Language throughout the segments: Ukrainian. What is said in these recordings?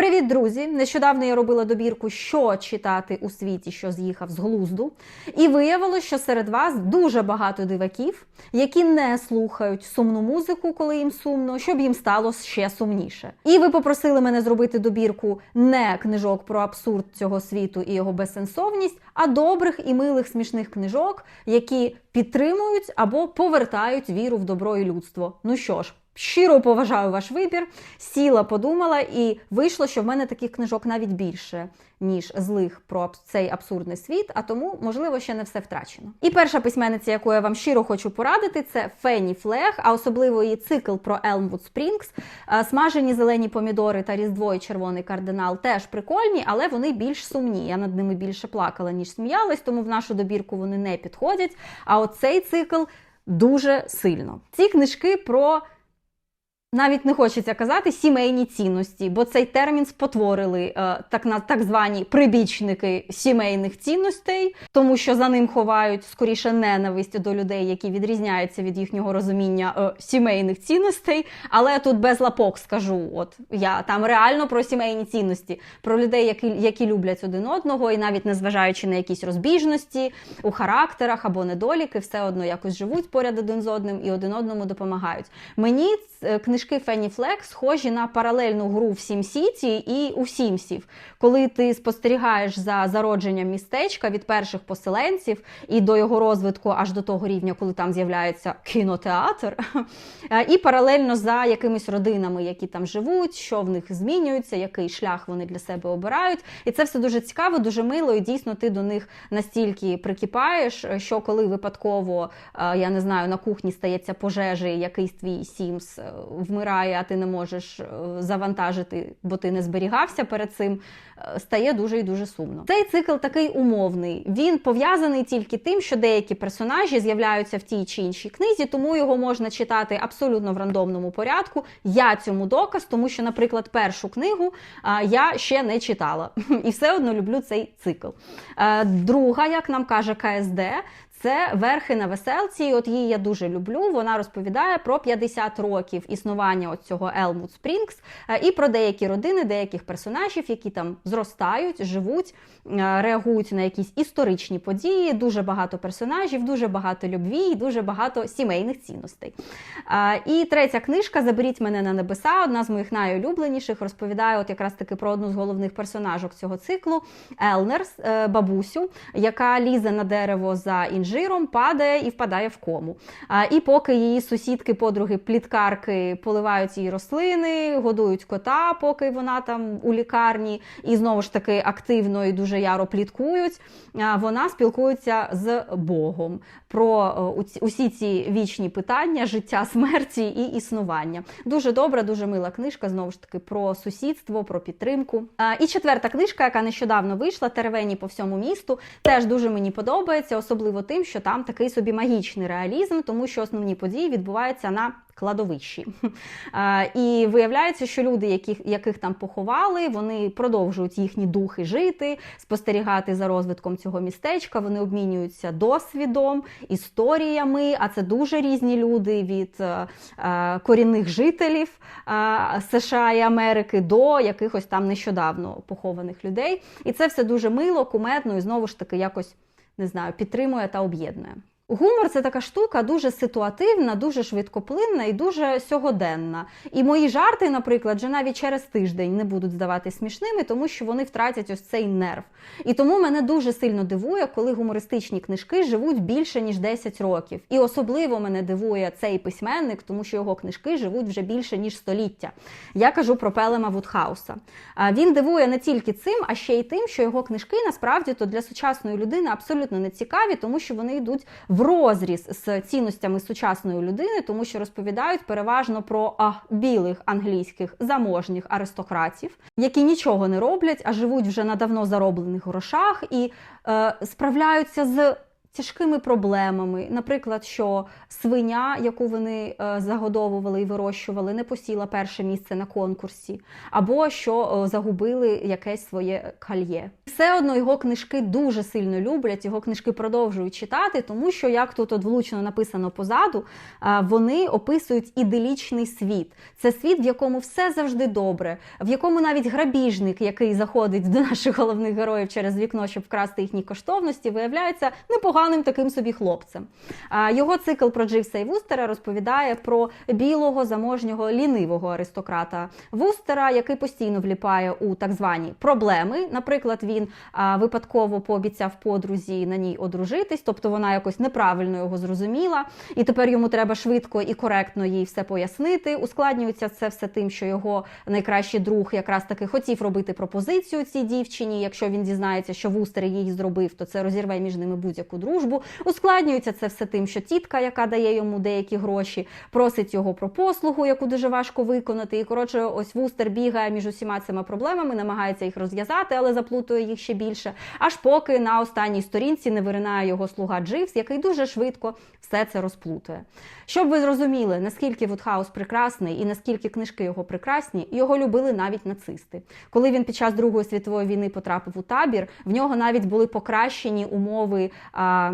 Привіт, друзі! Нещодавно я робила добірку, що читати у світі, що з'їхав з глузду. І виявилось, що серед вас дуже багато диваків, які не слухають сумну музику, коли їм сумно, щоб їм стало ще сумніше. І ви попросили мене зробити добірку не книжок про абсурд цього світу і його безсенсовність, а добрих і милих смішних книжок, які підтримують або повертають віру в добро і людство. Ну що ж. Щиро поважаю ваш вибір, сіла, подумала, і вийшло, що в мене таких книжок навіть більше, ніж злих про цей абсурдний світ, а тому, можливо, ще не все втрачено. І перша письменниця, яку я вам щиро хочу порадити, це Фенні Флег, а особливо її цикл про Елмвуд Спрінгс. Е, Смажені зелені помідори та різдво і червоний кардинал теж прикольні, але вони більш сумні. Я над ними більше плакала, ніж сміялась, тому в нашу добірку вони не підходять. А от цей цикл дуже сильно. Ці книжки про навіть не хочеться казати сімейні цінності, бо цей термін спотворили е, так на так звані прибічники сімейних цінностей, тому що за ним ховають скоріше ненависть до людей, які відрізняються від їхнього розуміння е, сімейних цінностей. Але тут без лапок скажу: от я там реально про сімейні цінності, про людей, які, які люблять один одного, і навіть незважаючи на якісь розбіжності у характерах або недоліки, все одно якось живуть поряд один з одним і один одному допомагають. Мені е, книжки Фенні Флек схожі на паралельну гру в Сім-Сіті і у Сімсів, коли ти спостерігаєш за зародженням містечка від перших поселенців і до його розвитку аж до того рівня, коли там з'являється кінотеатр, Е, і паралельно за якимись родинами, які там живуть, що в них змінюється, який шлях вони для себе обирають. І це все дуже цікаво, дуже мило, і дійсно ти до них настільки прикипаєш, що коли випадково, е, я не знаю, на кухні стається пожежа, якийсь твій Сімс е, вмирає, а ти не можеш е, завантажити, бо ти не зберігався перед цим, е, стає дуже і дуже сумно. Цей цикл такий умовний. Він пов'язаний тільки тим, що деякі персонажі з'являються в тій чи іншій книзі, тому його можна читати абсолютно в рандомному порядку. Я цьому доказ, тому що, наприклад, першу книгу я ще не читала, і все одно люблю цей цикл. Е, Друга, як нам каже КСД, це верхи на веселці. От її я дуже люблю. Вона розповідає про 50 років існування цього Елмут Спрінгс е, і про деякі родини, деяких персонажів, які там зростають, живуть, е, реагують на якісь історичні події. Дуже багато персонажів, дуже багато любві і дуже багато сімейних цінностей. Е, І третя книжка Заберіть мене на небеса. Одна з моїх найулюбленіших розповідає от якраз таки про одну з головних персонажок цього циклу Елнерс, бабусю, яка лізе на дерево за інжиром, падає і впадає в кому. А, І поки її сусідки, подруги, пліткарки поливають її рослини, годують кота, поки вона там у лікарні, і знову ж таки активно і дуже яро пліткують. Вона спілкується з Богом про е, усі ці вічні питання життя, смерті і існування. Дуже добра, дуже мила книжка, знову ж таки, про сусідство, про підтримку. А, І четверта книжка, яка нещодавно вийшла, теревені по всьому місту, теж дуже мені подобається, особливо тим, що там такий собі магічний реалізм, тому що основні події відбуваються на кладовищі. І виявляється, що люди, яких, яких там поховали, вони продовжують їхні духи жити, спостерігати за розвитком цього містечка. Вони обмінюються досвідом, історіями. А це дуже різні люди від е, е, корінних жителів е, США і Америки до якихось там нещодавно похованих людей. І це все дуже мило, кумедно і знову ж таки якось не знаю, підтримує та об'єднує. Гумор це така штука дуже ситуативна, дуже швидкоплинна і дуже сьогоденна. І мої жарти, наприклад, вже навіть через тиждень не будуть здавати смішними, тому що вони втратять ось цей нерв. І тому мене дуже сильно дивує, коли гумористичні книжки живуть більше ніж 10 років. І особливо мене дивує цей письменник, тому що його книжки живуть вже більше ніж століття. Я кажу про Пелема Вудхауса. Він дивує не тільки цим, а ще й тим, що його книжки насправді то для сучасної людини абсолютно не цікаві, тому що вони йдуть в розріз з цінностями сучасної людини, тому що розповідають переважно про а, білих англійських заможніх аристократів, які нічого не роблять, а живуть вже на давно зароблених грошах і е, справляються з тяжкими проблемами. Наприклад, що свиня, яку вони е, загодовували і вирощували, не посіла перше місце на конкурсі, або що е, загубили якесь своє кальє. Все одно його книжки дуже сильно люблять, його книжки продовжують читати, тому що, як тут от влучно написано позаду, е, вони описують іделічний світ. Це світ, в якому все завжди добре, в якому навіть грабіжник, який заходить до наших головних героїв через вікно, щоб вкрасти їхні коштовності, виявляється непоганим таким собі хлопцем. Його цикл про Дживса і Вустера розповідає про білого заможнього лінивого аристократа Вустера, який постійно вліпає у так звані проблеми. Наприклад, він випадково пообіцяв подрузі на ній одружитись, тобто вона якось неправильно його зрозуміла, і тепер йому треба швидко і коректно їй все пояснити. Ускладнюється це все тим, що його найкращий друг якраз таки хотів робити пропозицію цій дівчині. Якщо він дізнається, що Вустер її зробив, то це розірве між ними будь-яку дружбу. Ускладнюється це все тим, що тітка, яка дає йому деякі гроші, просить його про послугу, яку дуже важко виконати. І коротше, ось Вустер бігає між усіма цими проблемами, намагається їх розв'язати, але заплутує їх ще більше. Аж поки на останній сторінці не виринає його слуга Дживс, який дуже швидко все це розплутує. Щоб ви зрозуміли, наскільки Вудхаус прекрасний і наскільки книжки його прекрасні, його любили навіть нацисти. Коли він під час Другої світової війни потрапив у табір, в нього навіть були покращені умови. А,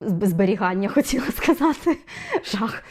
зберігання, хотіла сказати, жах.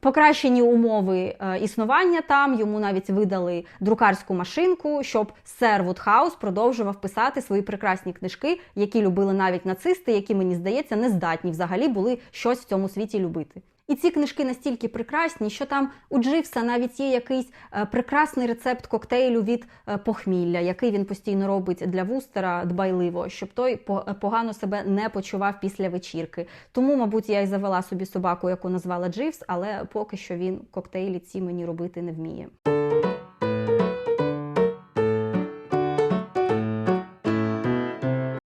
Покращені умови е, існування там, йому навіть видали друкарську машинку, щоб сер Вудхаус продовжував писати свої прекрасні книжки, які любили навіть нацисти, які, мені здається, не здатні взагалі були щось в цьому світі любити. І ці книжки настільки прекрасні, що там у Дживса навіть є якийсь е, прекрасний рецепт коктейлю від е, похмілля, який він постійно робить для вустера дбайливо, щоб той по- погано себе не почував після вечірки. Тому, мабуть, я й завела собі собаку, яку назвала Дживс, але поки що він коктейлі ці мені робити не вміє.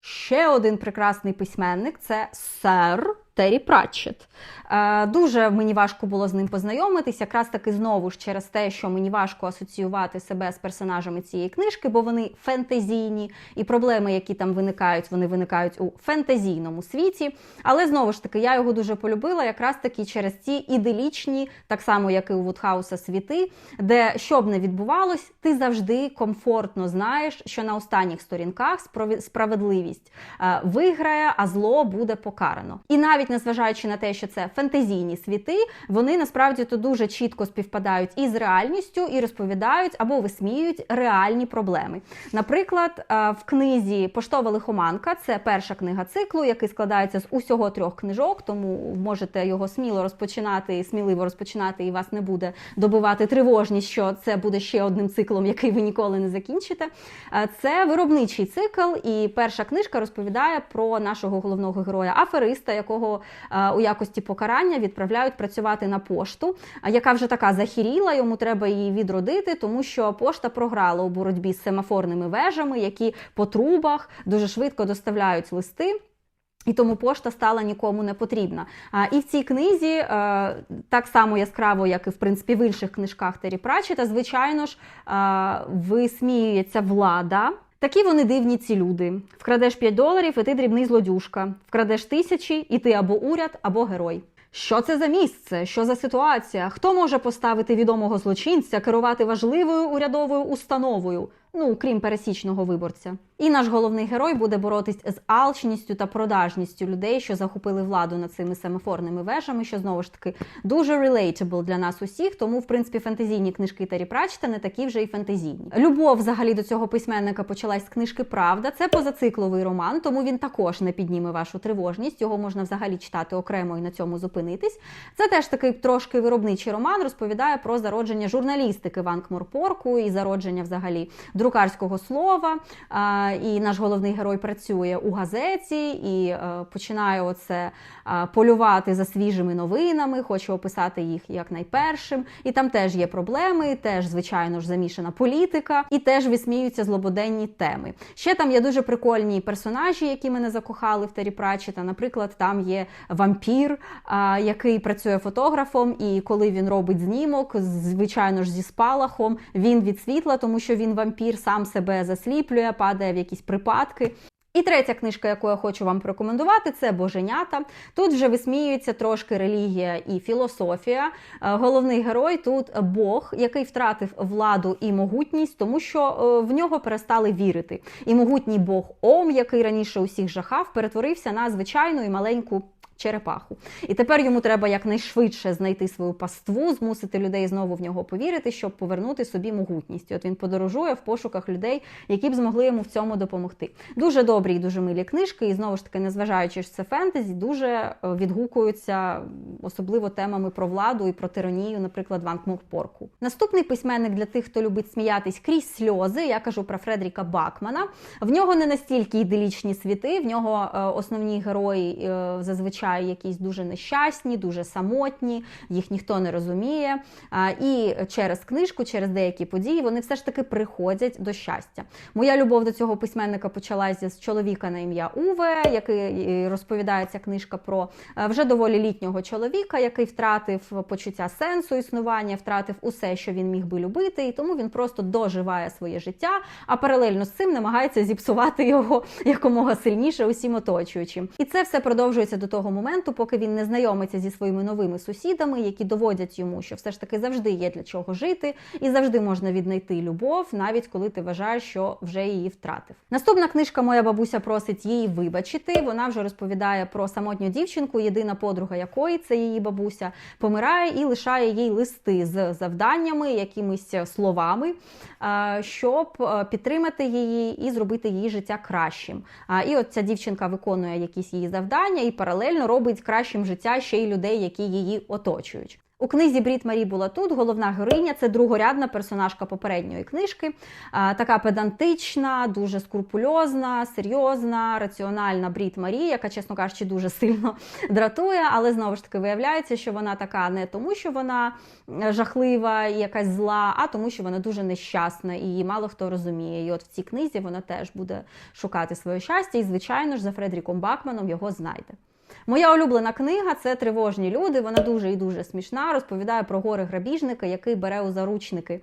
Ще один прекрасний письменник це сер Террі Пратчет. Е, Дуже мені важко було з ним познайомитись, якраз таки знову ж через те, що мені важко асоціювати себе з персонажами цієї книжки, бо вони фентезійні, і проблеми, які там виникають, вони виникають у фентезійному світі. Але знову ж таки, я його дуже полюбила, якраз таки через ці іделічні, так само як і у Вудхауса, світи, де що б не відбувалось, ти завжди комфортно знаєш, що на останніх сторінках справедливість е, виграє, а зло буде покарано. І навіть незважаючи на те, що це фентезійні світи, вони насправді то дуже чітко співпадають із реальністю і розповідають або висміюють реальні проблеми. Наприклад, е, в книзі Поштова лихоманка це перша книга циклу, який складається з усього трьох книжок, тому можете його сміло розпочинати, сміливо розпочинати, і вас не буде добивати тривожність, що це буде ще одним циклом, який ви ніколи не закінчите. Е, Це виробничий цикл, і перша книжка розповідає про нашого головного героя афериста, якого е, у якості покарання відправляють працювати на пошту, яка вже така захіріла, йому треба її відродити, тому що пошта програла у боротьбі з семафорними вежами, які по трубах дуже швидко доставляють листи. І тому пошта стала нікому не потрібна. А, і в цій книзі, е, так само яскраво, як і в принципі в інших книжках Террі Пратчета, звичайно ж, е, висміюється влада. Такі вони дивні ці люди. Вкрадеш 5 доларів, і ти дрібний злодюшка. Вкрадеш тисячі, і ти або уряд, або герой. Що це за місце? Що за ситуація? Хто може поставити відомого злочинця керувати важливою урядовою установою? Ну, крім пересічного виборця. І наш головний герой буде боротись з алчністю та продажністю людей, що захопили владу над цими семафорними вежами, що знову ж таки дуже relatable для нас усіх. Тому, в принципі, фентезійні книжки Террі Пратчета не такі вже й фентезійні. Любов взагалі до цього письменника почалась з книжки Правда. Це позацикловий роман, тому він також не підніме вашу тривожність. Його можна взагалі читати окремо і на цьому зупинитись. Це теж такий трошки виробничий роман, розповідає про зародження журналістики в Анкморпорку і зародження взагалі друкарського слова. І наш головний герой працює у газеті і е, починає оце полювати за свіжими новинами, хоче описати їх як найпершим. І там теж є проблеми, теж, звичайно ж, замішана політика, і теж висміюються злободенні теми. Ще там є дуже прикольні персонажі, які мене закохали в Террі Пратчета. Наприклад, там є вампір, який працює фотографом, і коли він робить знімок, звичайно ж зі спалахом, він від світла, тому що він вампір, сам себе засліплює, падає в якісь припадки. І третя книжка, яку я хочу вам порекомендувати, це Боженята. Тут вже висміюється трошки релігія і філософія. Е, Головний герой тут Бог, який втратив владу і могутність, тому що е, в нього перестали вірити. І могутній Бог Ом, який раніше усіх жахав, перетворився на звичайну і маленьку. Черепаху, і тепер йому треба якнайшвидше знайти свою паству, змусити людей знову в нього повірити, щоб повернути собі могутність. От він подорожує в пошуках людей, які б змогли йому в цьому допомогти. Дуже добрі і дуже милі книжки, і знову ж таки, незважаючи що це фентезі, дуже е, відгукуються особливо темами про владу і про тиранію, наприклад, Ванкморпорку. Наступний письменник для тих, хто любить сміятись крізь сльози. Я кажу про Фредріка Бакмана. В нього не настільки іделічні світи, в нього е, основні герої е, якісь дуже нещасні, дуже самотні, їх ніхто не розуміє. І через книжку, через деякі події вони все ж таки приходять до щастя. Моя любов до цього письменника почалася з чоловіка на ім'я Уве, який розповідається книжка про е, вже доволі літнього чоловіка, який втратив почуття сенсу існування, втратив усе, що він міг би любити, і тому він просто доживає своє життя, а паралельно з цим намагається зіпсувати його якомога сильніше усім оточуючим. І це все продовжується до того моменту, поки він не знайомиться зі своїми новими сусідами, які доводять йому, що все ж таки завжди є для чого жити, і завжди можна віднайти любов, навіть коли ти вважаєш, що вже її втратив. Наступна книжка Моя бабуся просить її вибачити. Вона вже розповідає про самотню дівчинку, єдина подруга якої це її бабуся, помирає і лишає їй листи з завданнями, якимись словами, щоб підтримати її і зробити її життя кращим. І от ця дівчинка виконує якісь її завдання і паралельно робить кращим життя ще й людей, які її оточують. У книзі Брід Марі була тут. Головна героїня це другорядна персонажка попередньої книжки. Така педантична, дуже скрупульозна, серйозна, раціональна Брід Марі, яка, чесно кажучи, дуже сильно дратує, але знову ж таки виявляється, що вона така не тому, що вона е, жахлива і якась зла, а тому, що вона дуже нещасна і її мало хто розуміє. І от в цій книзі вона теж буде шукати своє щастя, і, звичайно ж, за Фредріком Бакманом його знайде. Моя улюблена книга це Тривожні люди. Вона дуже і дуже смішна. Розповідає про гори грабіжника, який бере у заручники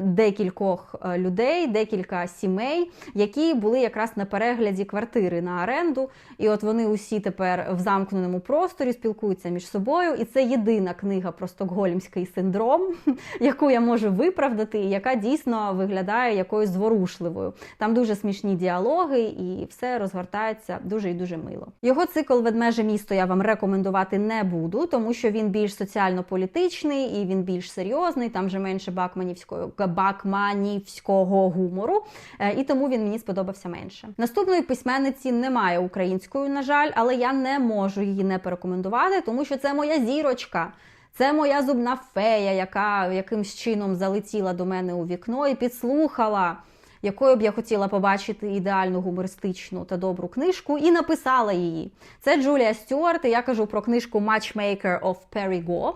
декількох е, людей, декілька сімей, які були якраз на перегляді квартири на оренду. І от вони усі тепер в замкненому просторі спілкуються між собою. І це єдина книга про стокгольмський синдром, яку я можу виправдати, і яка дійсно виглядає якоюсь зворушливою. Там дуже смішні діалоги, і все розгортається дуже і дуже мило. Його цикл ведмеже місто я вам рекомендувати не буду, тому що він більш соціально-політичний і він більш серйозний. Там вже менше бакманівського бакманівського гумору, е, і тому він мені сподобався менше. Наступної письменниці немає українською, на жаль, але я не можу її не порекомендувати, тому що це моя зірочка. Це моя зубна фея, яка якимсь чином залетіла до мене у вікно і підслухала якою б я хотіла побачити ідеальну гумористичну та добру книжку, і написала її. Це Джулія Стюарт. і Я кажу про книжку Matchmaker of Perigo,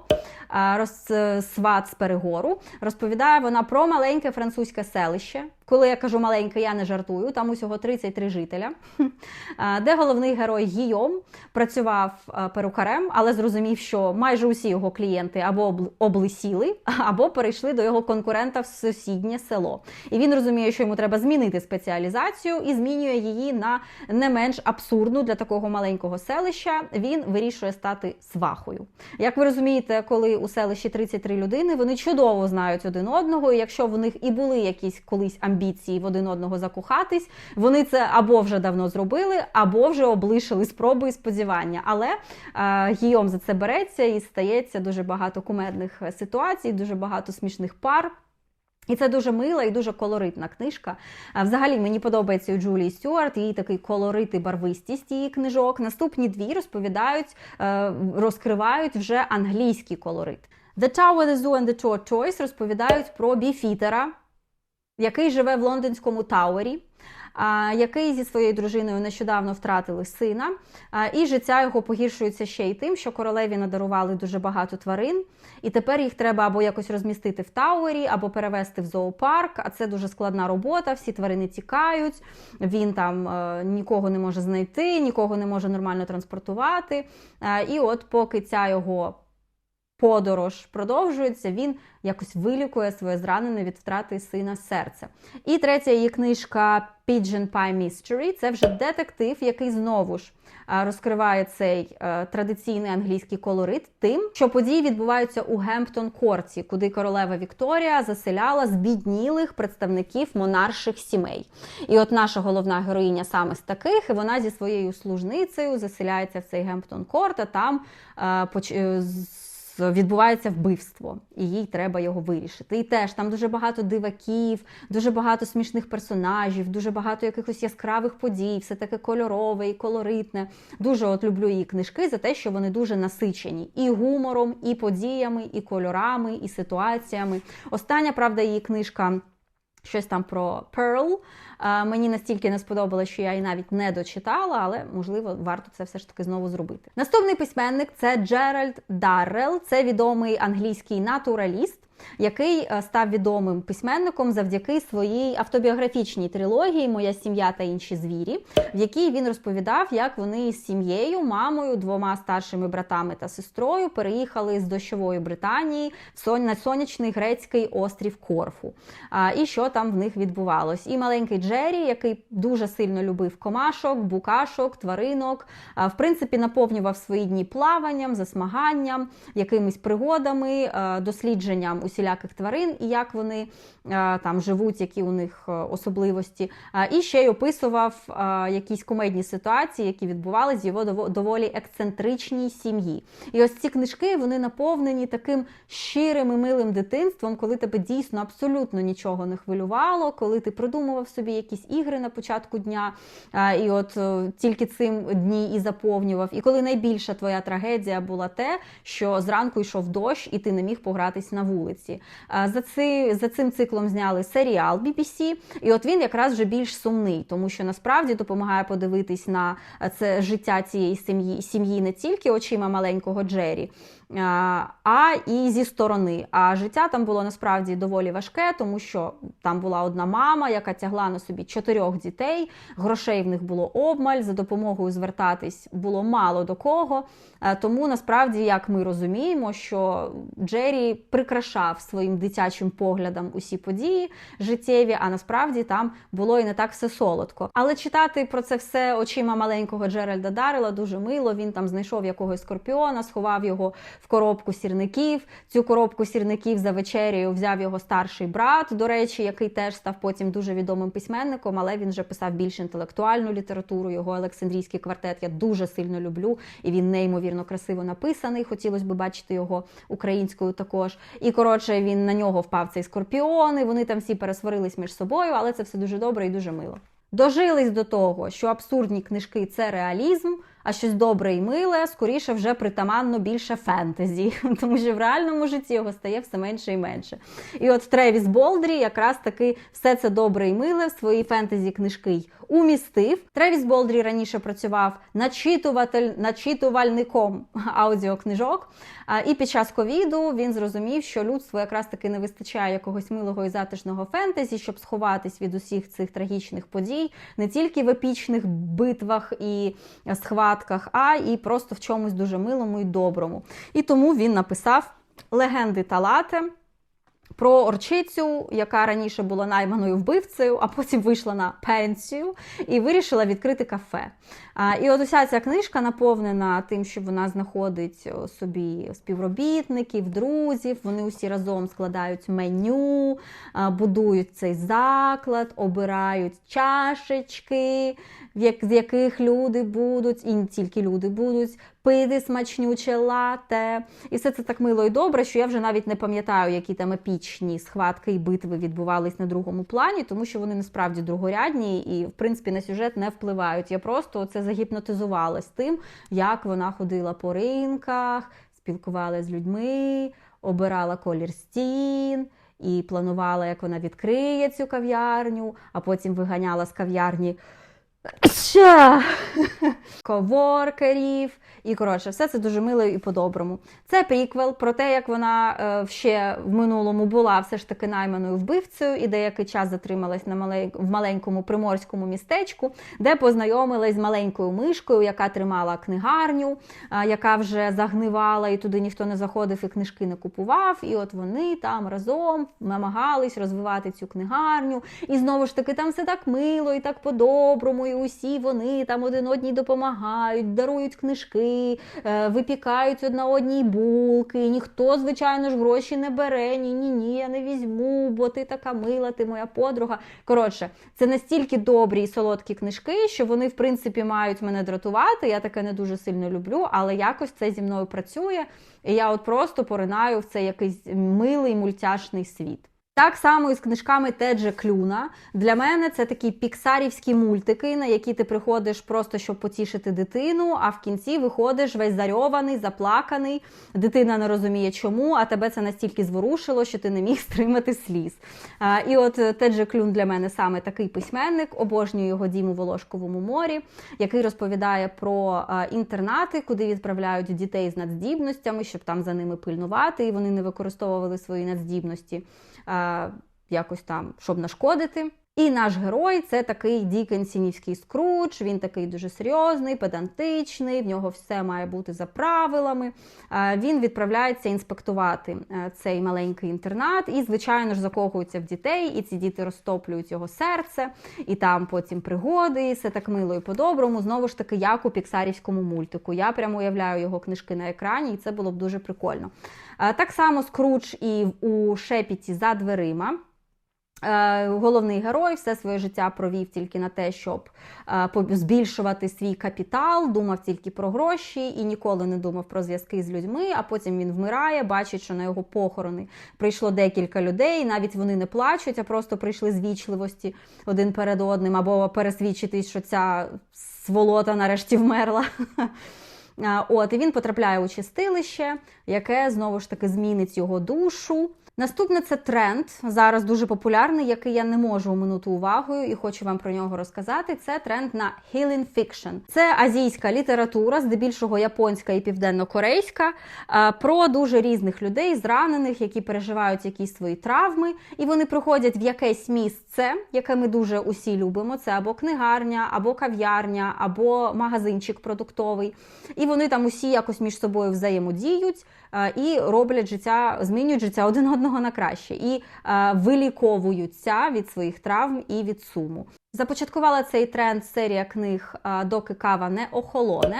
сват з Перегору. Розповідає вона про маленьке французьке селище. Коли я кажу маленьке, я не жартую, там усього 33 жителя, де головний герой Гійом працював перукарем, але зрозумів, що майже усі його клієнти або облисіли, або перейшли до його конкурента в сусіднє село. І він розуміє, що йому треба змінити спеціалізацію і змінює її на не менш абсурдну для такого маленького селища. Він вирішує стати свахою. Як ви розумієте, коли у селищі 33 людини, вони чудово знають один одного, і якщо в них і були якісь колись амбіції в один одного закохатись, вони це або вже давно зробили, або вже облишили спроби і сподівання. Але е, Гійом за це береться і стається дуже багато кумедних ситуацій, дуже багато смішних пар. І це дуже мила і дуже колоритна книжка. Взагалі мені подобається у Джулії Стюарт, її такий колорит і барвистість її книжок. Наступні дві розповідають, е, розкривають вже англійський колорит. The Tower, The Zoo and the Tortoise розповідають про біфітера, який живе в лондонському Тауері який зі своєю дружиною нещодавно втратили сина, і життя його погіршується ще й тим, що королеві надарували дуже багато тварин, і тепер їх треба або якось розмістити в Тауері, або перевезти в зоопарк. А це дуже складна робота. Всі тварини тікають, він там е, нікого не може знайти, нікого не може нормально транспортувати. І от поки ця його подорож продовжується. Він якось вилікує своє зранене від втрати сина серце. І третя її книжка Pigeon Pie Mystery – це вже детектив, який знову ж розкриває цей традиційний англійський колорит тим, що події відбуваються у Гемптон Корті, куди королева Вікторія заселяла збіднілих представників монарших сімей. І от наша головна героїня саме з таких, і вона зі своєю служницею заселяється в цей Гемптон Корт, а там поч- відбувається вбивство, і їй треба його вирішити. І теж там дуже багато диваків, дуже багато смішних персонажів, дуже багато якихось яскравих подій, все таке кольорове і колоритне. Дуже от люблю її книжки за те, що вони дуже насичені і гумором, і подіями, і кольорами, і ситуаціями. Остання, правда, її книжка. Щось там про Pearl. Е, Мені настільки не сподобалося, що я її навіть не дочитала, але можливо варто це все ж таки знову зробити. Наступний письменник це Джеральд Даррел, це відомий англійський натураліст. Який е, став відомим письменником завдяки своїй автобіографічній трилогії Моя сім'я та інші звірі, в якій він розповідав, як вони з сім'єю, мамою, двома старшими братами та сестрою переїхали з дощової Британії на сонячний грецький острів Корфу. І що там в них відбувалось? І маленький Джері, який дуже сильно любив комашок, букашок, тваринок, в принципі, наповнював свої дні плаванням, засмаганням, якимись пригодами, дослідженням усіляких тварин і як вони е, там живуть, які у них е, особливості. І ще й описував е, якісь кумедні ситуації, які відбувалися в його дово- доволі ексцентричній сім'ї. І ось ці книжки вони наповнені таким щирим і милим дитинством, коли тебе дійсно абсолютно нічого не хвилювало, коли ти продумував собі якісь ігри на початку дня, і от е, тільки цим дні і заповнював. І коли найбільша твоя трагедія була те, що зранку йшов дощ, і ти не міг погратись на вулиці. А, За, ци, за цим циклом зняли серіал BBC, і от він якраз вже більш сумний, тому що насправді допомагає подивитись на це життя цієї сім'ї сім'ї не тільки очима маленького Джері, а і зі сторони. А життя там було насправді доволі важке, тому що там була одна мама, яка тягла на собі чотирьох дітей, грошей в них було обмаль, за допомогою звертатись було мало до кого. Тому насправді, як ми розуміємо, що Джері прикрашав своїм дитячим поглядом усі події життєві, а насправді там було і не так все солодко. Але читати про це все очима маленького Джеральда Даррела дуже мило. Він там знайшов якогось скорпіона, сховав його в коробку сірників. Цю коробку сірників за вечерею взяв його старший брат, до речі, який теж став потім дуже відомим письменником, але він вже писав більш інтелектуальну літературу. Його Олександрійський квартет я дуже сильно люблю, і він неймовірно красиво написаний. Хотілося б бачити його українською також. І коротше, він на нього впав цей скорпіон. і Вони там всі пересварились між собою, але це все дуже добре і дуже мило. Дожились до того, що абсурдні книжки це реалізм, а щось добре і миле, скоріше вже притаманно більше фентезі, тому що в реальному житті його стає все менше і менше. І от Тревіс Болдрі якраз таки все це добре і миле в свої фентезі книжки умістив. Тревіс Болдрі раніше працював начитуватель, начитувальником аудіокнижок. І під час ковіду він зрозумів, що людству якраз таки не вистачає якогось милого і затишного фентезі, щоб сховатись від усіх цих трагічних подій, не тільки в епічних битвах і схватках, а і просто в чомусь дуже милому і доброму. І тому він написав легенди Талате. Про орчицю, яка раніше була найманою вбивцею, а потім вийшла на пенсію і вирішила відкрити кафе. І от уся ця книжка наповнена тим, що вона знаходить собі співробітників, друзів. Вони усі разом складають меню, будують цей заклад, обирають чашечки, з яких люди будуть, і не тільки люди будуть пити смачнюче лате. І все це так мило і добре, що я вже навіть не пам'ятаю, які там епічні схватки і битви відбувались на другому плані, тому що вони насправді другорядні і, в принципі, на сюжет не впливають. Я просто це загіпнотизувалась тим, як вона ходила по ринках, спілкувалася з людьми, обирала колір стін. І планувала, як вона відкриє цю кав'ярню, а потім виганяла з кав'ярні! Коворкерів. І коротше, все це дуже мило і по-доброму. Це приквел про те, як вона е, ще в минулому була все ж таки найманою вбивцею і деякий час затрималась на малень... в маленькому приморському містечку, де познайомилась з маленькою мишкою, яка тримала книгарню, е, яка вже загнивала, і туди ніхто не заходив і книжки не купував. І от вони там разом намагались розвивати цю книгарню. І знову ж таки, там все так мило і так по-доброму, усі вони там один одній допомагають, дарують книжки, е, випікають одна одній булки. Ніхто, звичайно ж, гроші не бере. Ні, ні, ні, я не візьму, бо ти така мила, ти моя подруга. Коротше, це настільки добрі і солодкі книжки, що вони, в принципі, мають мене дратувати. Я таке не дуже сильно люблю, але якось це зі мною працює. І я от просто поринаю в цей якийсь милий мультяшний світ. Так само і з книжками Теджа Клюна. Для мене це такі піксарівські мультики, на які ти приходиш просто щоб потішити дитину, а в кінці виходиш весь зарьований, заплаканий. Дитина не розуміє чому, а тебе це настільки зворушило, що ти не міг стримати сліз. А, І от Теджа Клюн для мене саме такий письменник, обожнюю його дім у Волошковому морі, який розповідає про інтернати, куди відправляють дітей з надздібностями, щоб там за ними пильнувати, і вони не використовували свої надздібності якось там, щоб нашкодити. І наш герой це такий дікенсінівський скрудж, він такий дуже серйозний, педантичний, в нього все має бути за правилами. Він відправляється інспектувати цей маленький інтернат і, звичайно ж, закохується в дітей, і ці діти розтоплюють його серце, і там потім пригоди, і все так мило і по-доброму. Знову ж таки, як у піксарівському мультику. Я прямо уявляю його книжки на екрані, і це було б дуже прикольно. Так само скрудж і у шепіті за дверима. Е, головний герой все своє життя провів тільки на те, щоб е, збільшувати свій капітал, думав тільки про гроші і ніколи не думав про зв'язки з людьми. А потім він вмирає, бачить, що на його похорони прийшло декілька людей. Навіть вони не плачуть, а просто прийшли з вічливості один перед одним, або пересвідчитись, що ця сволота нарешті вмерла. Е, от і він потрапляє у чистилище, яке знову ж таки змінить його душу. Наступне це тренд, зараз дуже популярний, який я не можу оминути увагою і хочу вам про нього розказати. Це тренд на healing fiction. Це азійська література, здебільшого японська і південно-корейська, е, про дуже різних людей, зранених, які переживають якісь свої травми, і вони приходять в якесь місце, яке ми дуже усі любимо. Це або книгарня, або кав'ярня, або магазинчик продуктовий. І вони там усі якось між собою взаємодіють е, і роблять життя, змінюють життя один одного одного на краще і е, виліковуються від своїх травм і від суму. Започаткувала цей тренд серія книг Доки кава не охолоне.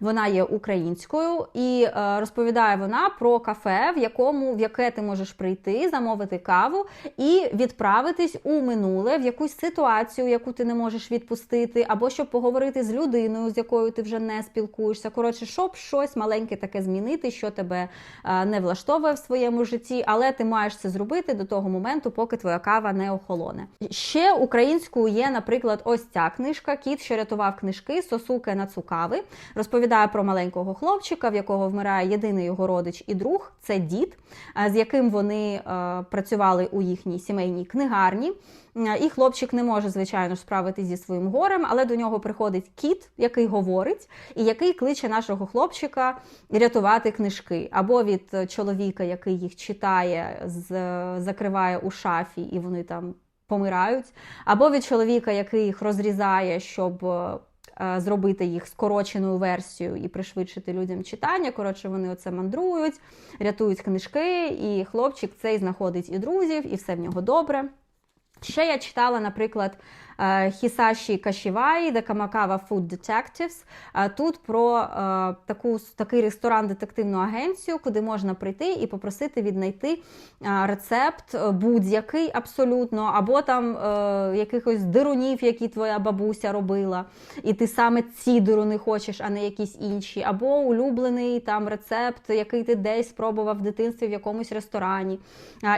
Вона є українською і е, розповідає вона про кафе, в якому в яке ти можеш прийти, замовити каву і відправитись у минуле в якусь ситуацію, яку ти не можеш відпустити, або щоб поговорити з людиною, з якою ти вже не спілкуєшся. Коротше, щоб щось маленьке таке змінити, що тебе е, не влаштовує в своєму житті, але ти маєш це зробити до того моменту, поки твоя кава не охолоне. Ще українською є наприклад, ось ця книжка Кіт, що рятував книжки Сосуке Нацукави. Розповідає про маленького хлопчика, в якого вмирає єдиний його родич і друг це дід, з яким вони е, працювали у їхній сімейній книгарні. І хлопчик не може, звичайно, справитися зі своїм горем, але до нього приходить кіт, який говорить, і який кличе нашого хлопчика рятувати книжки або від чоловіка, який їх читає, закриває у шафі, і вони там помирають, або від чоловіка, який їх розрізає, щоб е, зробити їх скороченою версією і пришвидшити людям читання. Коротше, вони оце мандрують, рятують книжки, і хлопчик цей знаходить і друзів, і все в нього добре. Ще я читала, наприклад, Хісаші Кашівай, The Kamakawa Food Detectives. Тут про таку, такий ресторан, детективну агенцію, куди можна прийти і попросити віднайти рецепт будь-який абсолютно, або там е, якихось дирунів, які твоя бабуся робила, і ти саме ці дируни хочеш, а не якісь інші, або улюблений там рецепт, який ти десь спробував в дитинстві в якомусь ресторані.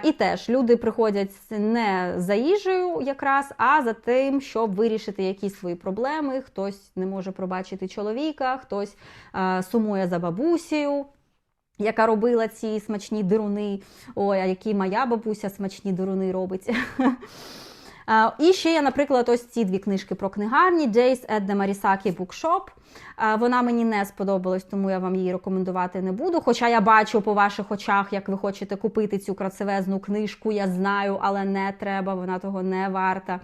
І теж люди приходять не за їжею якраз, а за тим тим, щоб вирішити якісь свої проблеми. Хтось не може пробачити чоловіка, хтось е, сумує за бабусею. Яка робила ці смачні дируни, ой, а які моя бабуся смачні дируни робить. І ще є, наприклад, ось ці дві книжки про книгарні Days at the Marisaki Bookshop. Вона мені не сподобалась, тому я вам її рекомендувати не буду. Хоча я бачу по ваших очах, як ви хочете купити цю красивезну книжку, я знаю, але не треба, вона того не варта.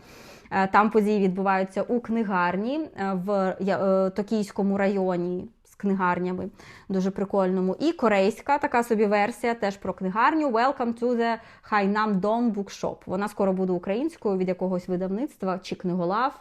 Е, Там події відбуваються у книгарні е, в е, Токійському районі з книгарнями, дуже прикольному. І корейська така собі версія теж про книгарню Welcome to the Hainam Dong Bookshop. Вона скоро буде українською від якогось видавництва чи книголав.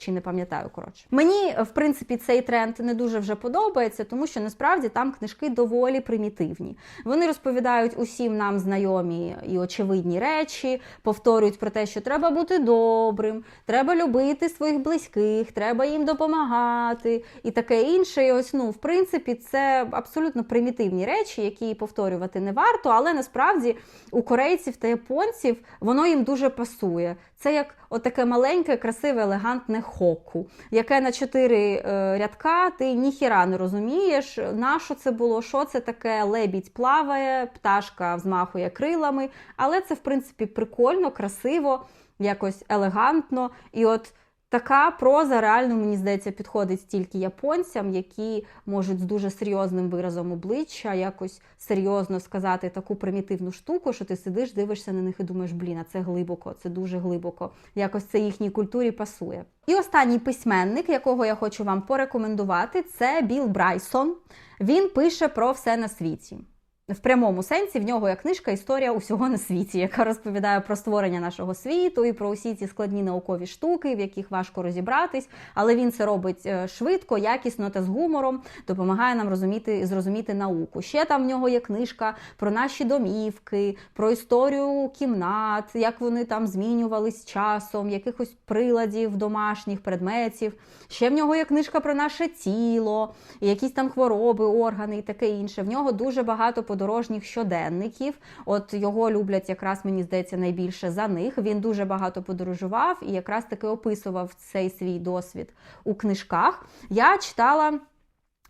Чи не пам'ятаю, коротше. Мені, в принципі, цей тренд не дуже вже подобається, тому що насправді там книжки доволі примітивні. Вони розповідають усім нам знайомі і очевидні речі, повторюють про те, що треба бути добрим, треба любити своїх близьких, треба їм допомагати і таке інше. І ось, ну, в принципі, це абсолютно примітивні речі, які повторювати не варто, але насправді у корейців та японців воно їм дуже пасує. Це як отаке маленьке, красиве, елегантне хоку, яке на чотири е, рядка ти ніхіра не розумієш, на що це було, що це таке, лебідь плаває, пташка взмахує крилами, але це, в принципі, прикольно, красиво, якось елегантно. І от така проза реально, мені здається, підходить тільки японцям, які можуть з дуже серйозним виразом обличчя якось серйозно сказати таку примітивну штуку, що ти сидиш, дивишся на них і думаєш, блін, а це глибоко, це дуже глибоко. Якось це їхній культурі пасує. І останній письменник, якого я хочу вам порекомендувати, це Біл Брайсон. Він пише про все на світі. В прямому сенсі в нього є книжка Історія усього на світі, яка розповідає про створення нашого світу і про усі ці складні наукові штуки, в яких важко розібратись. Але він це робить е, швидко, якісно та з гумором, допомагає нам розуміти зрозуміти науку. Ще там в нього є книжка про наші домівки, про історію кімнат, як вони там змінювались часом, якихось приладів, домашніх предметів. Ще в нього є книжка про наше тіло, якісь там хвороби, органи і таке інше. В нього дуже багато подорожніх щоденників. От його люблять якраз, мені здається, найбільше за них. Він дуже багато подорожував і якраз таки описував цей свій досвід у книжках. Я читала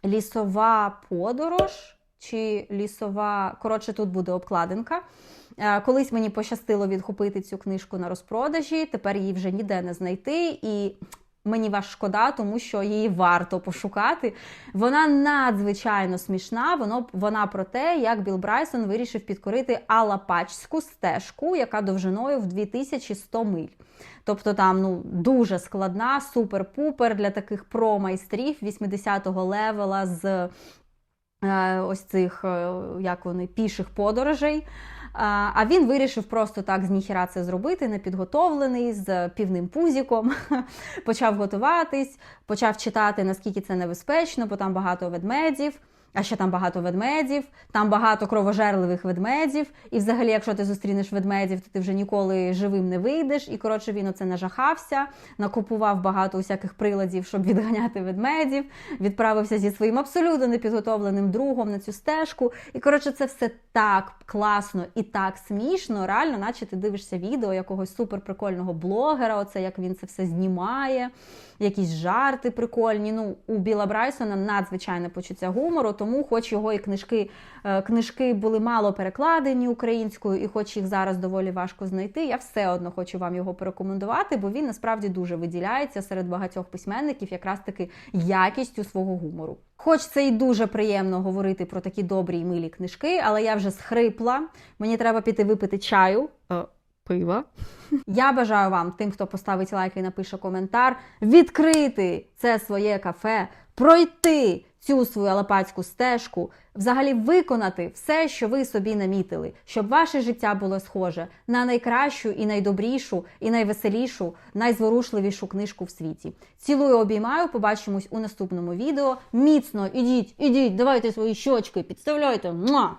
лісова подорож чи лісова. Коротше, тут буде обкладинка. Е, Колись мені пощастило відхопити цю книжку на розпродажі, тепер її вже ніде не знайти. І мені вас шкода, тому що її варто пошукати. Вона надзвичайно смішна. Воно, вона про те, як Біл Брайсон вирішив підкорити Алапачську стежку, яка довжиною в 2100 миль. Тобто там ну дуже складна, супер-пупер для таких про-майстрів 80-го левела з е, ось цих, е, як вони, піших подорожей. А він вирішив просто так з ніхіра це зробити, непідготовлений, з півним пузіком. почав готуватись, почав читати, наскільки це небезпечно, бо там багато ведмедів. А ще там багато ведмедів, там багато кровожерливих ведмедів. І взагалі, якщо ти зустрінеш ведмедів, то ти вже ніколи живим не вийдеш. І коротше він оце нажахався, накупував багато усяких приладів, щоб відганяти ведмедів. Відправився зі своїм абсолютно непідготовленим другом на цю стежку. І коротше, це все так класно і так смішно. Реально, наче ти дивишся відео якогось суперприкольного блогера. Оце як він це все знімає, якісь жарти прикольні. Ну, у Біла Брайсона надзвичайне почуття гумору, тому, хоч його і книжки, е, книжки були мало перекладені українською, і хоч їх зараз доволі важко знайти, я все одно хочу вам його порекомендувати, бо він насправді дуже виділяється серед багатьох письменників, якраз таки якістю свого гумору. Хоч це і дуже приємно говорити про такі добрі й милі книжки, але я вже схрипла. Мені треба піти випити чаю. Е, Пива. Я бажаю вам, тим, хто поставить лайк і напише коментар, відкрити це своє кафе, пройти цю свою алапатську стежку, взагалі виконати все, що ви собі намітили, щоб ваше життя було схоже на найкращу і найдобрішу, і найвеселішу, найзворушливішу книжку в світі. Цілую, обіймаю, побачимось у наступному відео. Міцно ідіть, ідіть, давайте свої щочки, підставляйте. Муа!